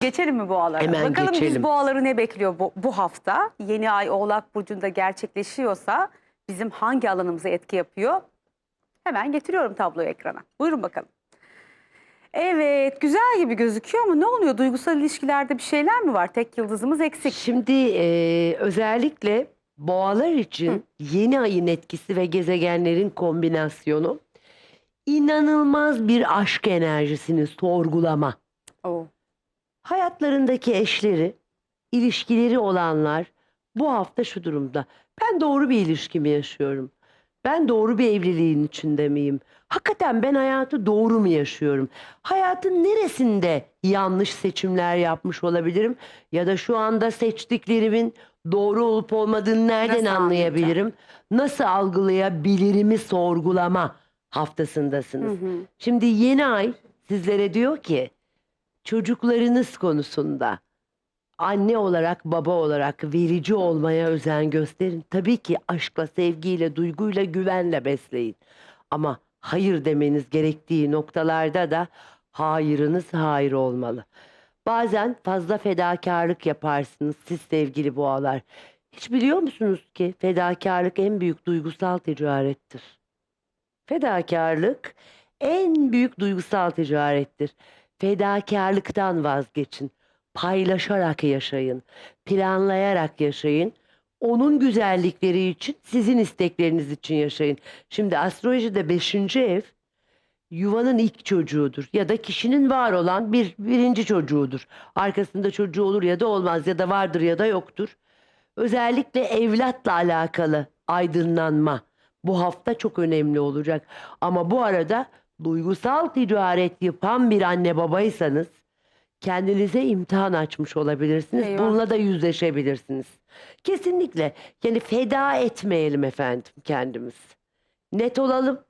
Geçelim mi boğalara? Hemen Bakalım biz geçelim. boğaları ne bekliyor bu, bu hafta? Yeni ay Oğlak Burcu'nda gerçekleşiyorsa bizim hangi alanımıza etki yapıyor? Hemen getiriyorum tabloyu ekrana. Buyurun bakalım. Evet güzel gibi gözüküyor ama ne oluyor? Duygusal ilişkilerde bir şeyler mi var? Tek yıldızımız eksik. Şimdi e, özellikle boğalar için yeni ayın etkisi ve gezegenlerin kombinasyonu inanılmaz bir aşk enerjisini sorgulama. Oo. Hayatlarındaki eşleri, ilişkileri olanlar bu hafta şu durumda. Ben doğru bir ilişki mi yaşıyorum? Ben doğru bir evliliğin içinde miyim? Hakikaten ben hayatı doğru mu yaşıyorum? Hayatın neresinde yanlış seçimler yapmış olabilirim? Ya da şu anda seçtiklerimin doğru olup olmadığını nereden Nasıl anlayabilirim? Nasıl algılayabilirimi sorgulama haftasındasınız. Şimdi yeni ay sizlere diyor ki çocuklarınız konusunda anne olarak baba olarak verici olmaya özen gösterin. Tabii ki aşkla, sevgiyle, duyguyla, güvenle besleyin. Ama hayır demeniz gerektiği noktalarda da hayırınız hayır olmalı. Bazen fazla fedakarlık yaparsınız siz sevgili boğalar. Hiç biliyor musunuz ki fedakarlık en büyük duygusal ticarettir. Fedakarlık en büyük duygusal ticarettir. Fedakarlıktan vazgeçin. Paylaşarak yaşayın. Planlayarak yaşayın. Onun güzellikleri için, sizin istekleriniz için yaşayın. Şimdi astrolojide 5. ev yuvanın ilk çocuğudur ya da kişinin var olan bir birinci çocuğudur. Arkasında çocuğu olur ya da olmaz ya da vardır ya da yoktur. Özellikle evlatla alakalı aydınlanma bu hafta çok önemli olacak. Ama bu arada duygusal ticaret yapan bir anne babaysanız kendinize imtihan açmış olabilirsiniz. Eyvah. Bununla da yüzleşebilirsiniz. Kesinlikle. Yani feda etmeyelim efendim kendimiz. Net olalım.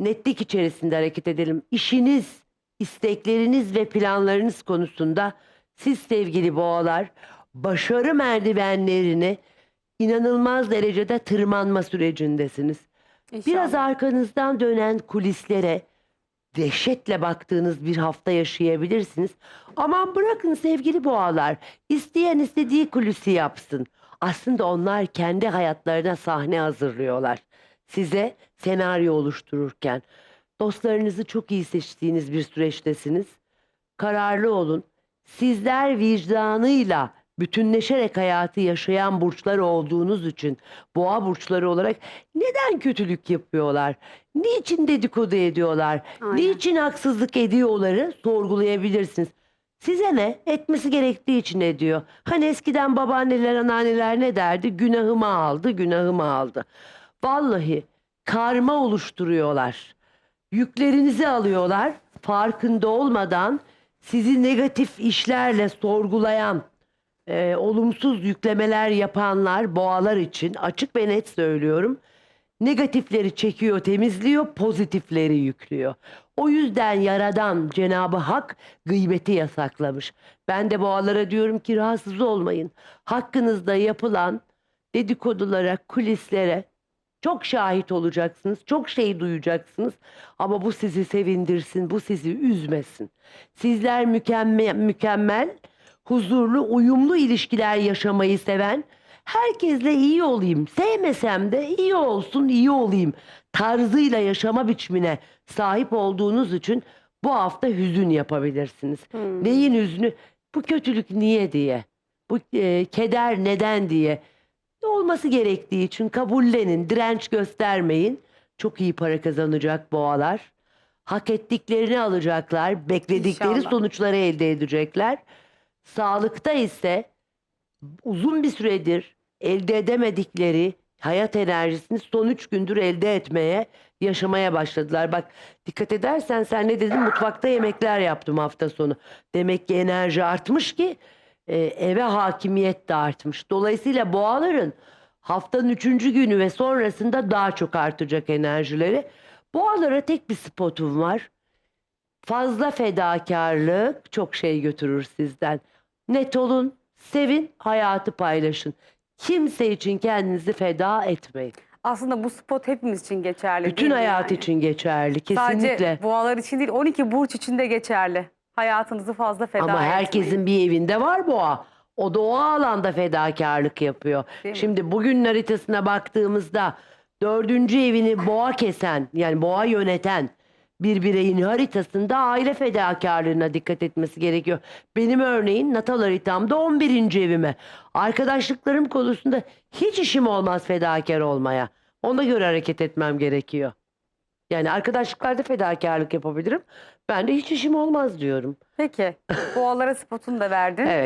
Netlik içerisinde hareket edelim. İşiniz, istekleriniz ve planlarınız konusunda siz sevgili boğalar başarı merdivenlerini inanılmaz derecede tırmanma sürecindesiniz. İnşallah. Biraz arkanızdan dönen kulislere dehşetle baktığınız bir hafta yaşayabilirsiniz. Aman bırakın sevgili boğalar. İsteyen istediği kulisi yapsın. Aslında onlar kendi hayatlarına sahne hazırlıyorlar. Size senaryo oluştururken. Dostlarınızı çok iyi seçtiğiniz bir süreçtesiniz. Kararlı olun. Sizler vicdanıyla bütünleşerek hayatı yaşayan burçlar olduğunuz için boğa burçları olarak neden kötülük yapıyorlar? Niçin dedikodu ediyorlar? Aynen. Niçin haksızlık ediyorları sorgulayabilirsiniz. Size ne? Etmesi gerektiği için ediyor. Hani eskiden babaanneler, anneanneler ne derdi? Günahımı aldı, günahımı aldı. Vallahi karma oluşturuyorlar. Yüklerinizi alıyorlar. Farkında olmadan sizi negatif işlerle sorgulayan, e, olumsuz yüklemeler yapanlar, boğalar için açık ve net söylüyorum. Negatifleri çekiyor, temizliyor, pozitifleri yüklüyor. O yüzden Yaradan Cenabı Hak gıybeti yasaklamış. Ben de boğalara diyorum ki rahatsız olmayın. Hakkınızda yapılan dedikodulara, kulislere çok şahit olacaksınız, çok şey duyacaksınız ama bu sizi sevindirsin, bu sizi üzmesin. Sizler mükemmel, mükemmel, huzurlu, uyumlu ilişkiler yaşamayı seven, herkesle iyi olayım, sevmesem de iyi olsun, iyi olayım tarzıyla yaşama biçimine sahip olduğunuz için bu hafta hüzün yapabilirsiniz. Hmm. Neyin hüznü? Bu kötülük niye diye, bu e, keder neden diye olması gerektiği için kabullenin, direnç göstermeyin. Çok iyi para kazanacak boğalar. Hak ettiklerini alacaklar, bekledikleri İnşallah. sonuçları elde edecekler. Sağlıkta ise uzun bir süredir elde edemedikleri hayat enerjisini son üç gündür elde etmeye, yaşamaya başladılar. Bak dikkat edersen sen ne dedin? Mutfakta yemekler yaptım hafta sonu. Demek ki enerji artmış ki e, eve hakimiyet de artmış. Dolayısıyla boğaların haftanın üçüncü günü ve sonrasında daha çok artacak enerjileri. Boğalara tek bir spotum var. Fazla fedakarlık çok şey götürür sizden. Net olun, sevin, hayatı paylaşın. Kimse için kendinizi feda etmeyin. Aslında bu spot hepimiz için geçerli Bütün değil mi hayat yani? için geçerli kesinlikle. Sadece boğalar için değil 12 burç için de geçerli. Hayatınızı fazla feda Ama etmeyin. herkesin bir evinde var boğa. O da o alanda fedakarlık yapıyor. Değil mi? Şimdi bugün haritasına baktığımızda dördüncü evini boğa kesen yani boğa yöneten bir bireyin haritasında aile fedakarlığına dikkat etmesi gerekiyor. Benim örneğin natal haritamda 11. evime. Arkadaşlıklarım konusunda hiç işim olmaz fedakar olmaya. Ona göre hareket etmem gerekiyor. Yani arkadaşlıklarda fedakarlık yapabilirim. Ben de hiç işim olmaz diyorum. Peki boğalara spotunu da verdin. Evet.